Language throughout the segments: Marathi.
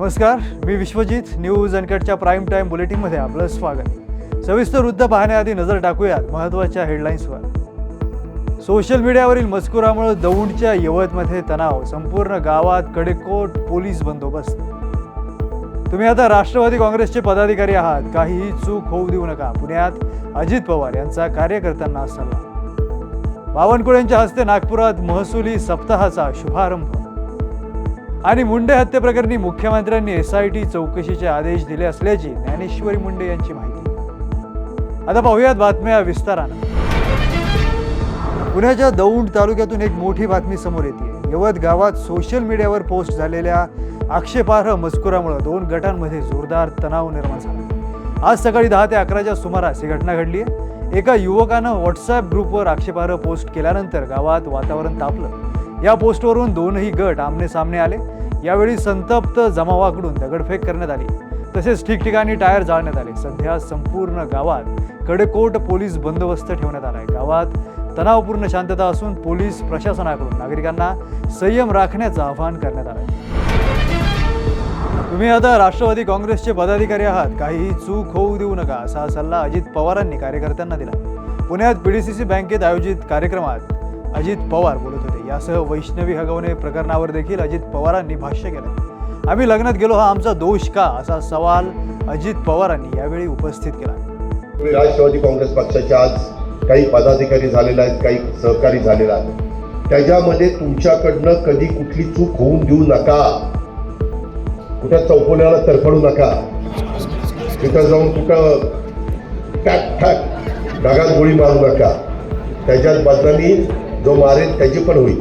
नमस्कार मी विश्वजित न्यूज अनकटच्या प्राईम टाईम बुलेटिनमध्ये आपलं स्वागत. सविस्तर वृत्त पाहण्याआधी नजर टाकूयात महत्त्वाच्या हेडलाईन्सवर सोशल मीडियावरील मजकुरामुळे दौंडच्या यवतमध्ये तणाव संपूर्ण गावात कडेकोट पोलीस बंदोबस्त. तुम्ही आता राष्ट्रवादी काँग्रेसचे पदाधिकारी आहात काहीही चूक होऊ देऊ नका. पुण्यात अजित पवार यांचा कार्यकर्त्यांना सल्ला. बावनकुळेंच्या हस्ते नागपुरात महसुली सप्ताहाचा शुभारंभ. आणि मुंडे हत्येप्रकरणी मुख्यमंत्र्यांनी एस आय टी चौकशीचे आदेश दिले असल्याची ज्ञानेश्वरी मुंडे यांची माहिती. आता पाहूयात बातम्या विस्तारानं. पुण्याच्या दौंड तालुक्यातून एक मोठी बातमी समोर येते. यवत गावात सोशल मीडियावर पोस्ट झालेल्या आक्षेपार्ह मजकुरामुळे दोन गटांमध्ये जोरदार तणाव निर्माण झाला. आज सकाळी दहा ते अकराच्या सुमारास ही घटना घडली आहे. एका युवकानं व्हॉट्सअप ग्रुपवर आक्षेपार्ह पोस्ट केल्यानंतर गावात वातावरण तापलं. या पोस्टवरून दोनही गट आमने सामने आले. यावेळी संतप्त जमावाकडून दगडफेक करण्यात आली. तसेच ठिकठिकाणी टायर जाळण्यात आले. सध्या संपूर्ण गावात कडेकोट पोलीस बंदोबस्त ठेवण्यात आला आहे गावात तणावपूर्ण शांतता असून पोलीस प्रशासनाकडून नागरिकांना संयम राखण्याचं आवाहन करण्यात आलंय. तुम्ही आता राष्ट्रवादी काँग्रेसचे पदाधिकारी आहात. काहीही चूक होऊ देऊ नका असा सल्ला अजित पवारांनी कार्यकर्त्यांना दिला. पुण्यात पीडीसीसी बँकेत आयोजित कार्यक्रमात अजित पवार बोलत होते. यासह वैष्णवी हगवणे प्रकरणावर देखील अजित पवारांनी भाष्य केलं. आम्ही लग्नात गेलो हा आमचा दोष का? असा सवाल अजित पवारांनी यावेळी उपस्थित केला. राष्ट्रवादी काँग्रेस पक्षाचे आज काही पदाधिकारी झालेले आहेत काही सहकारी झालेला आहेत. त्याच्यामध्ये तुमच्याकडनं कधी कुठली चूक होऊन देऊ नका. कुठं चौकोन्याला तरफडू नका. तिथं जाऊन कुठं ठॅक ठॅक ढगात गोळी मारू नका. त्याच्यात बदनामी जो मारेल त्याची पण होईल.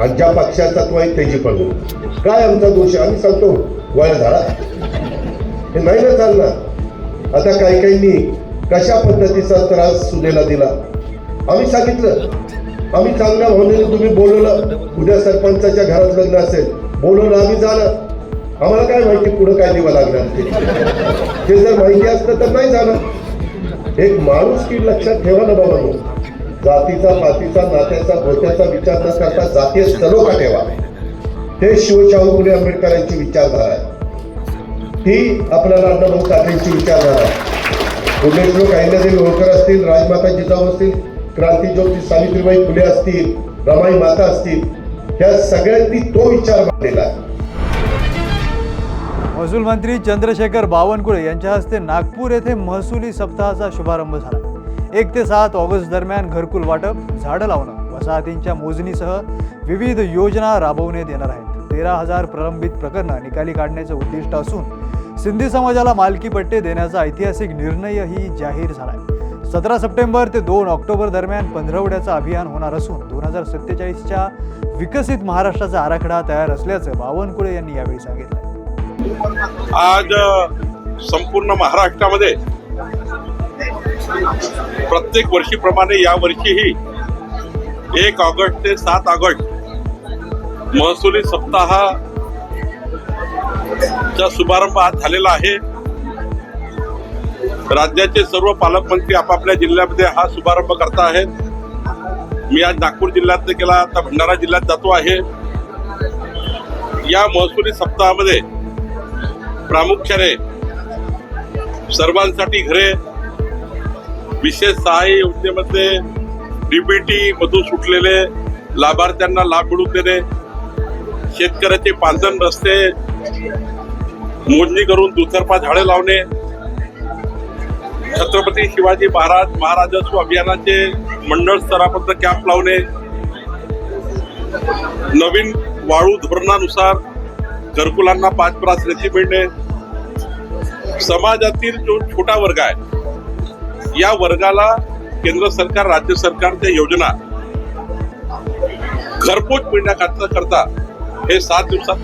आणि ज्या पक्षाचा तो आहे त्याची पण होईल. काय आमचा दोष आम्ही सांगतो. वळ झाडा हे नाही ना चालणार. आता काही काहींनी कशा पद्धतीचा त्रास सुनेला दिला? आम्ही सांगितलं. आम्ही चांगल्या भावनेने तुम्ही बोलवलं. उद्या सरपंचाच्या घरात लग्न असेल. बोलवलं आम्ही जाणार. आम्हाला काय माहिती पुढं काय देवा लागणार ते? ते जर माहिती असतं तर नाही झालं एक माणूस की लक्षात ठेवा ना बाबा. जातीचा पातीचा नात्याचा गोत्याचा विचार न करता जातीय सलोखा ठेवा. हे शिवशाहू फुले आंबेडकरांची विचारधारा आहे. ही आपल्याला अण्णाभाऊ साठेंची विचारधारा आहे. पुण्यश्लोक अहिल्यादेवी होळकर असतील राजमाता जिजाऊ असतील क्रांतीज्योती सावित्रीबाई फुले असतील रमाई माता असतील ह्या सगळ्यांनी तो विचार मांडलेला आहे. महसूल मंत्री चंद्रशेखर बावनकुळे यांच्या हस्ते नागपूर येथे महसुली सप्ताहाचा शुभारंभ झाला. एक ते सात ऑगस्ट दरम्यान घरकुल वाटप झाडं लावणं वसाहतींच्या मोजणीसह विविध योजना राबवण्यात येणार आहेत. तेरा हजार प्रलंबित प्रकरणं निकाली काढण्याचं उद्दिष्ट असून सिंधी समाजाला मालकी पट्टे देण्याचा ऐतिहासिक निर्णयही जाहीर झाला आहे सतरा सप्टेंबर ते दोन ऑक्टोबर दरम्यान पंधरवड्याचं अभियान होणार असून दोन हजार सत्तेचाळीसच्या विकसित महाराष्ट्राचा आराखडा तयार असल्याचं बावनकुळे यांनी यावेळी सांगितलं आज संपूर्ण महाराष्ट्रामध्ये प्रत्येक वर्षीप्रमाणे या वर्षीही एक ऑगस्ट ते सात ऑगस्ट महसुली सप्ताह चा शुभारंभ आज झालेला आहे. राज्याचे सर्व पालकमंत्री आपापल्या जिल्ह्यामध्ये हा शुभारंभ करत आहेत. मी आज नागपूर जिल्ह्यात केला आता भंडारा जिल्ह्यात जातो आहे. या महसुली सप्ताहामध्ये प्रामुख्याने सर्वांसाठी घरे विशेष सहाय्य योजनेमध्ये डीबीटी मधून सुटलेले लाभार्थ्यांना लाभ मिळून देणे शेतकऱ्याचे पांधन रस्ते मोजणी करून दुतर्फा झाडे लावणे छत्रपती शिवाजी महाराज महाराजस्व अभियानाचे मंडळ स्तरापर्यंत कॅम्प लावणे नवीन वाळू धोरणानुसार घरकुलांना पाच प्रास रेती मिळणे. समाजातील जो छोटा वर्ग आहे या वर्गाला केंद्र सरकार राज्य सरकारच्या योजना घरपोच मिळण्याकरता करता हे सात दिवसात.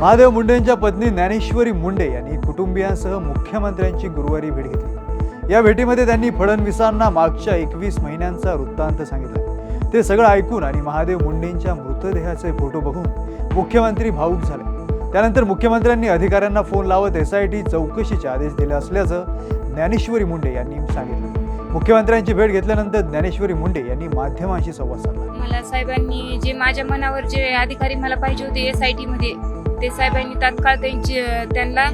महादेव मुंडेंच्या पत्नी ज्ञानेश्वरी मुंडे यांनी कुटुंबियांसह मुख्यमंत्र्यांची गुरुवारी भेट घेतली. या भेटीमध्ये त्यांनी फडणवीसांना मागच्या एकवीस महिन्यांचा वृत्तांत सांगितला. ते सगळं ऐकून आणि महादेव मुंडेंच्या मृतदेहाचे फोटो बघून मुख्यमंत्री भाऊक झाले. त्यानंतर मुख्यमंत्र्यांनी अधिकाऱ्यांना फोन लावत एस आय टी चौकशीचे आदेश दिले असल्याचं ज्ञानेश्वरी मुंडे यांनी सांगितलं. मुख्यमंत्र्यांची भेट घेतल्यानंतर ज्ञानेश्वरी मुंडे यांनी माध्यमांशी संवाद साधला. मला साहेबांनी जे माझ्या मनावर जे अधिकारी मला पाहिजे होते एस आयमध्ये ते साहेबांनी तात्काळ त्यांची त्यांना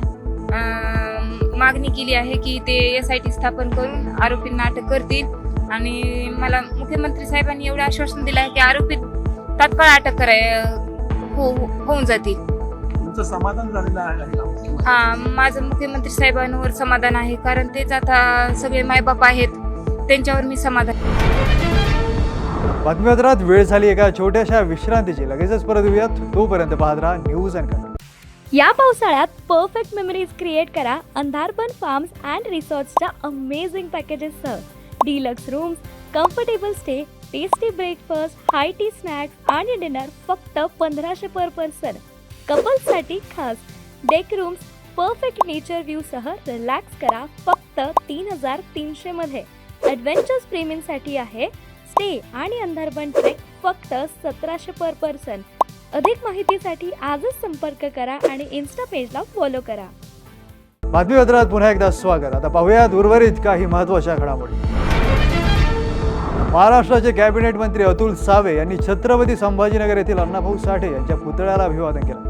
मागणी केली आहे की ते एस आय टी स्थापन करून आरोपींना अटक करतील. आणि मला मुख्यमंत्री साहेबांनी एवढं आश्वासन दिलं आहे की आरोपी तात्काळ अटक कराय हो हो- होऊन जातील. तुमचं समाधान झालेलं आहे का? हा माझं मुख्यमंत्री साहेबांवर समाधान आहे कारण तेच आता सगळे मायबाप आहेत त्यांच्यावर मी समाधान बातमीपत्रात वेळ झाली एका छोट्याशा विश्रांतीची. लगेचच परत येऊयात. तोपर्यंत पाहत राहा न्यूज अँड या पावसाळ्यात परफेक्ट मेमरीज क्रिएट करा अंधारबन फार्म्स अँड रिसॉर्ट्सच्या amazing पॅकेजेससह deluxe rooms comfortable stay tasty breakfast high tea snacks आणि डिनर फक्त पंधराशे पर पर्सन कपल्ससाठी खास डेक रूम्स परफेक्ट नेचर व्ह्यूसह रिलॅक्स करा फक्त तीन हजार तीनशेमध्ये ॲडव्हेंचर्स प्रेमींसाठी आहे स्टे आणि अंधारबन ट्रेक फक्त सतराशे पर पर्सन अधिक माहितीसाठी आजच संपर्क करा आणि इन्स्टा पेजला फॉलो करा. बातमीपत्रात पुन्हा एकदा स्वागत. आता पाहूयात उर्वरित काही महत्त्वाच्या घडामोडी. महाराष्ट्राचे कॅबिनेट मंत्री अतुल सावे यांनी छत्रपती संभाजीनगर येथील अण्णाभाऊ साठे यांच्या पुतळ्याला अभिवादन केलं.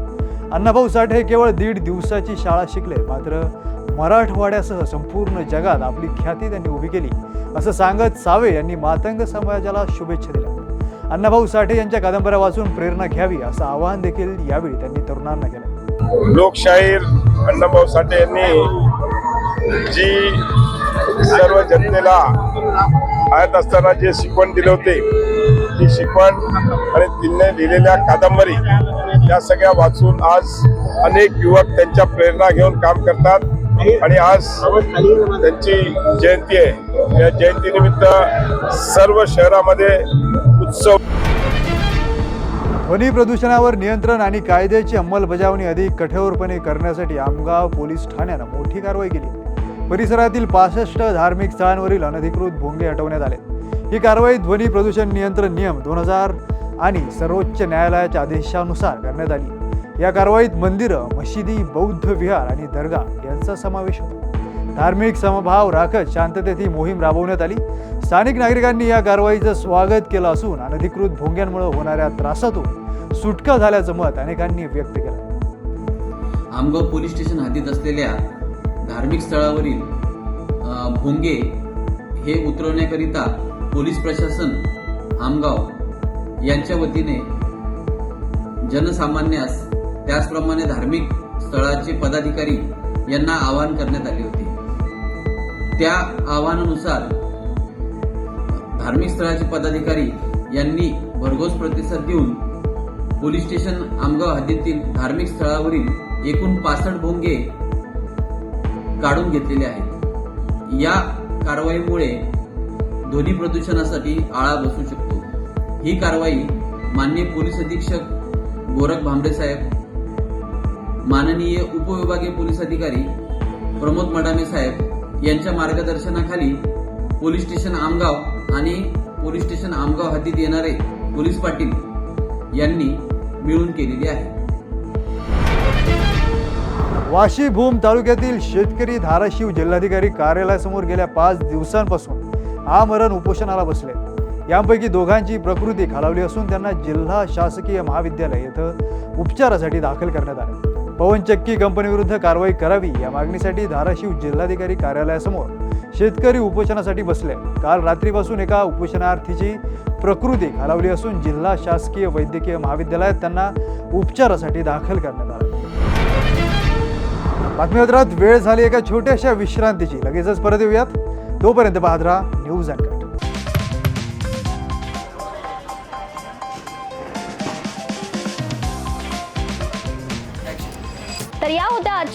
अण्णाभाऊ साठे केवळ दीड दिवसाची शाळा शिकले मात्र मराठवाड्यासह संपूर्ण जगात आपली ख्याती त्यांनी उभी केली. असं सांगत सावे यांनी मातंग समाजाला शुभेच्छा दिल्या. अण्णाभाऊ साठे यांच्या कादंबऱ्या वाचून प्रेरणा घ्यावी असं आवाहन देखील यावेळी त्यांनी तरुणांना केलं. लोकशाहीर अण्णाभाऊ साठे यांनी जी सर्व जनतेला आयत असताना जे शिकवण दिले होते ती शिकवण आणि तिने लिहिलेल्या कादंबरी या सगळ्या वाचून आज अनेक युवक त्यांच्या प्रेरणा घेऊन काम करतात. आणि आज त्यांची जयंती आहे. या जयंतीनिमित्त सर्व शहरामध्ये उत्सव ध्वनी प्रदूषणावर नियंत्रण आणि कायद्याची अंमलबजावणी अधिक कठोरपणे करण्यासाठी आमगाव पोलीस ठाण्यानं मोठी कारवाई केली. परिसरातील पासष्ट धार्मिक स्थळांवरील अनधिकृत भोंगे हटवण्यात आले. ही कारवाई ध्वनी प्रदूषण नियंत्रण नियम दोन हजार आणि सर्वोच्च न्यायालयाच्या आदेशानुसार करण्यात आली. या कारवाईत मंदिरं मशिदी बौद्ध विहार आणि दर्गा यांचा समावेश होता. धार्मिक समभाव राखत शांततेत ही मोहीम राबवण्यात आली. स्थानिक नागरिकांनी या कारवाईचं स्वागत केलं असून अनधिकृत भोंग्यांमुळे होणाऱ्या त्रासातून सुटका झाल्याचं मत अनेकांनी व्यक्त केलं. आमगाव पोलीस स्टेशन हद्दीत असलेल्या धार्मिक स्थळावरील भोंगे हे उतरवण्याकरिता पोलीस प्रशासन आमगाव यांच्या वतीने जनसामान्यास त्याचप्रमाणे धार्मिक स्थळाचे पदाधिकारी यांना आवाहन करण्यात आले होते. त्या आवाहनानुसार धार्मिक स्थळाचे पदाधिकारी यांनी भरघोस प्रतिसाद देऊन पोलीस स्टेशन आमगाव हद्दीतील धार्मिक स्थळावरील एकूण पासष्ट भोंगे काढून घेतलेले आहेत. या कारवाईमुळे ध्वनी प्रदूषणासाठी आळा बसू शकतो. ही कारवाई माननीय पोलीस अधीक्षक गोरख भांबरे साहेब माननीय उपविभागीय पोलीस अधिकारी प्रमोद मडामे साहेब यांच्या मार्गदर्शनाखाली पोलीस स्टेशन आमगाव आणि पोलीस स्टेशन आमगाव हद्दीत येणारे पोलीस पाटील यांनी मिळून केलेली आहे. वाशी भूम तालुक्यातील शेतकरी धाराशिव जिल्हाधिकारी कार्यालयासमोर गेल्या पाच दिवसांपासून आमरण उपोषणाला बसले यापैकी दोघांची प्रकृती खालावली असून त्यांना जिल्हा शासकीय महाविद्यालय येथे उपचारासाठी दाखल करण्यात आले. पवन चक्की कंपनीविरुद्ध कारवाई करावी या मागणीसाठी धाराशिव जिल्हाधिकारी कार्यालयासमोर शेतकरी उपोषणासाठी बसले. काल रात्रीपासून एका उपोषणार्थीची प्रकृती खालावली असून जिल्हा शासकीय वैद्यकीय महाविद्यालयात त्यांना उपचारासाठी दाखल करण्यात आलं. बातमीपत्रात वेळ झाली एका छोट्याशा विश्रांतीची. लगेचच परत येऊयात. तोपर्यंत पाहत राहा news and cut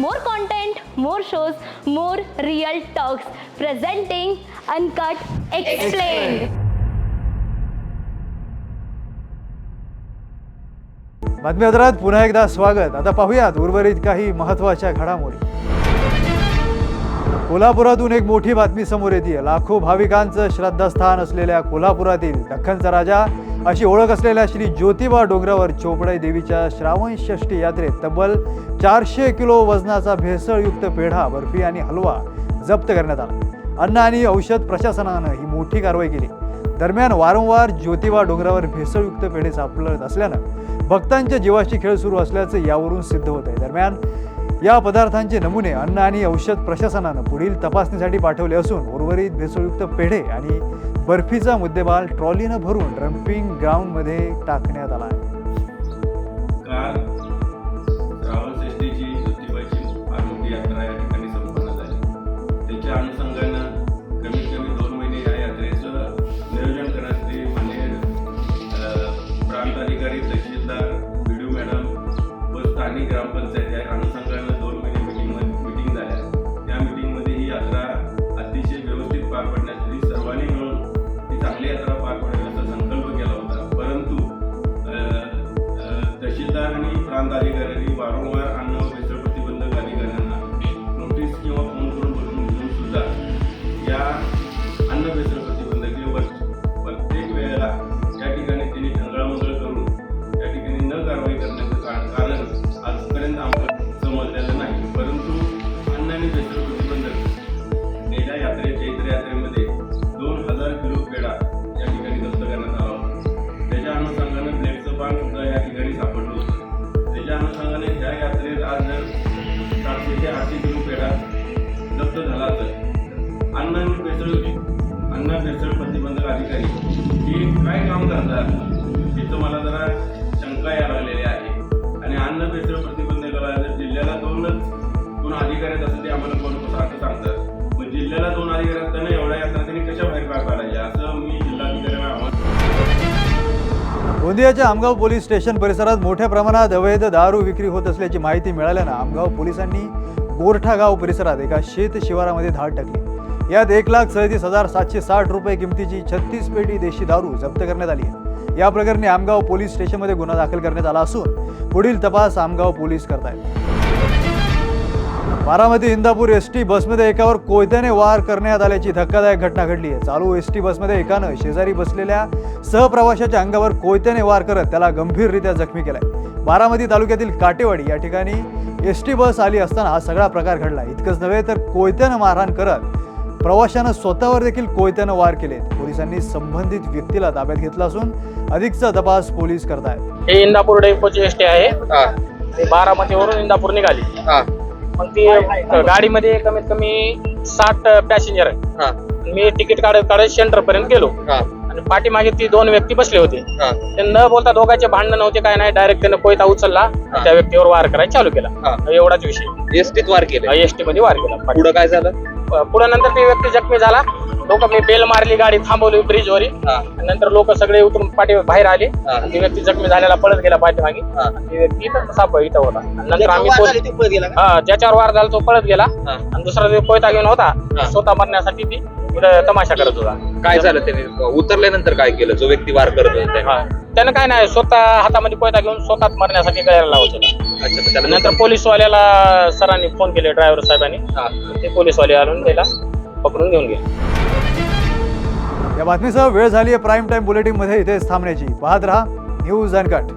More content more shows more real talks presenting uncut explain बातमीपत्रात पुन्हा एकदा स्वागत. आता पाहूयात उर्वरित काही महत्त्वाच्या घडामोडी. कोल्हापुरातून एक मोठी बातमी समोर येते लाखो भाविकांचं श्रद्धास्थान असलेल्या कोल्हापुरातील दख्खनचा राजा अशी ओळख असलेल्या श्री ज्योतिबा डोंगरावर चोपडाई देवीच्या श्रावण षष्टी यात्रेत तब्बल चारशे किलो वजनाचा भेसळयुक्त पेढा बर्फी आणि हलवा जप्त करण्यात आला. अन्न आणि औषध प्रशासनानं ही मोठी कारवाई केली. दरम्यान वारंवार ज्योतिबा डोंगरावर भेसळयुक्त पेढे सापडत असल्यानं भक्तांच्या जीवाशी खेळ सुरू असल्याचं यावरून सिद्ध होत आहे दरम्यान या पदार्थांचे नमुने अन्न आणि औषध प्रशासनानं पुढील तपासणीसाठी पाठवले असून उर्वरित भेसळयुक्त पेढे आणि बर्फीचा मुद्देमाल ट्रॉलीनं भरून डम्पिंग ग्राउंडमध्ये टाकण्यात आला आहे. प्रांत अधिकारी तहसीलदार बी मॅडम व स्थानिक ग्रामपंचायत काय काम करतात तिथं मला जरा शंका या लागलेली आहे. आणि अन्न भेसळ प्रतिबंध करायला जिल्ह्याला दोनच दोन अधिकारी असतात ते आम्हाला कोण सारखं सांगतात. मग जिल्ह्याला दोन अधिकारी असताना एवढ्या यात्रा त्यांनी कशा बाहेर पार पाडायच्या असं मी जिल्हाधिकाऱ्यांना आव्हान गोंदियाच्या आमगाव पोलीस स्टेशन परिसरात मोठ्या प्रमाणात अवैध दारू विक्री होत असल्याची माहिती मिळाल्यानं आमगाव पोलिसांनी गोरठा गाव परिसरात एका शेत शिवारामध्ये धाड टाकली. यात एक लाख सदतीस हजार सातशे साठ रुपये किमतीची छत्तीस पेटी देशी दारू जप्त करण्यात आली आहे. या प्रकरणी आमगाव पोलीस स्टेशनमध्ये गुन्हा दाखल करण्यात आला असून पुढील तपास आमगाव पोलीस करतायत. बारामती इंदापूर एस टी बसमध्ये एकावर कोयत्याने वार करण्यात आल्याची धक्कादायक घटना घडली आहे. चालू एस टी बसमध्ये एकानं शेजारी बसलेल्या सहप्रवाशाच्या अंगावर कोयत्याने वार करत त्याला गंभीररित्या जखमी केलाय. बारामती तालुक्यातील काटेवाडी या ठिकाणी एस टी बस आली असताना हा सगळा प्रकार घडला. इतकंच नव्हे तर कोयत्यानं मारहाण करत प्रवाशानं स्वतःवर देखील कोयत्यानं वार केलेत. पोलिसांनी संबंधित व्यक्तीला ताब्यात घेतला असून अधिकचा तपास पोलीस करतायत. हे इंदापूर डेपोची एस टी आहे. ते बारामतीवरून इंदापूर निघाली. मग ती गाडीमध्ये कमीत कमी साठ पॅसेंजर आहे मी तिकीट काढत काढत सेंटर पर्यंत गेलो आणि पाठीमागे ती दोन व्यक्ती बसले होते. ते न बोलता दोघांचे भांडण नव्हते काय नाही. डायरेक्ट त्यानं कोयता उचलला त्या व्यक्तीवर वार करायला चालू केला. एवढाच विषय. एसटीत वार केले. एसटी मध्ये वार केला. पुढं काय झालं? पुढे नंतर ती व्यक्ती जखमी झाला. लोक मी बेल मारली गाडी थांबवली ब्रिज वरी नंतर लोक सगळे उतरून पाठी बाहेर आले. ती व्यक्ती जखमी झालेला पळत गेला पाठीमागे. ती व्यक्ती साप इथं होता. नंतर आम्ही ज्याच्यावर वार झाला तो पळत गेला. आणि दुसरा जो कोयता घेऊन होता. स्वतः मरण्यासाठी ती तमाशा करत होता. काय झालं त्याने? उतरल्यानंतर काय केलं? जो व्यक्ती वार करत होता त्याने? हा. त्यानं काय नाही स्वतः हातामध्ये कोयता घेऊन स्वतःच मरण्यासाठी गळ्याला लावत होता. अच्छा मग त्याला नंतर पोलीसवाल्याला सरांनी फोन केले ड्रायव्हर साहेबांनी. ते पोलीसवाले आणून त्याला पकडून घेऊन गेले. या बातमीसह वेळ झाली आहे प्राईम टाईम बुलेटिनमध्ये इथेच थांबण्याची. पाहत रहा न्यूज अँड कट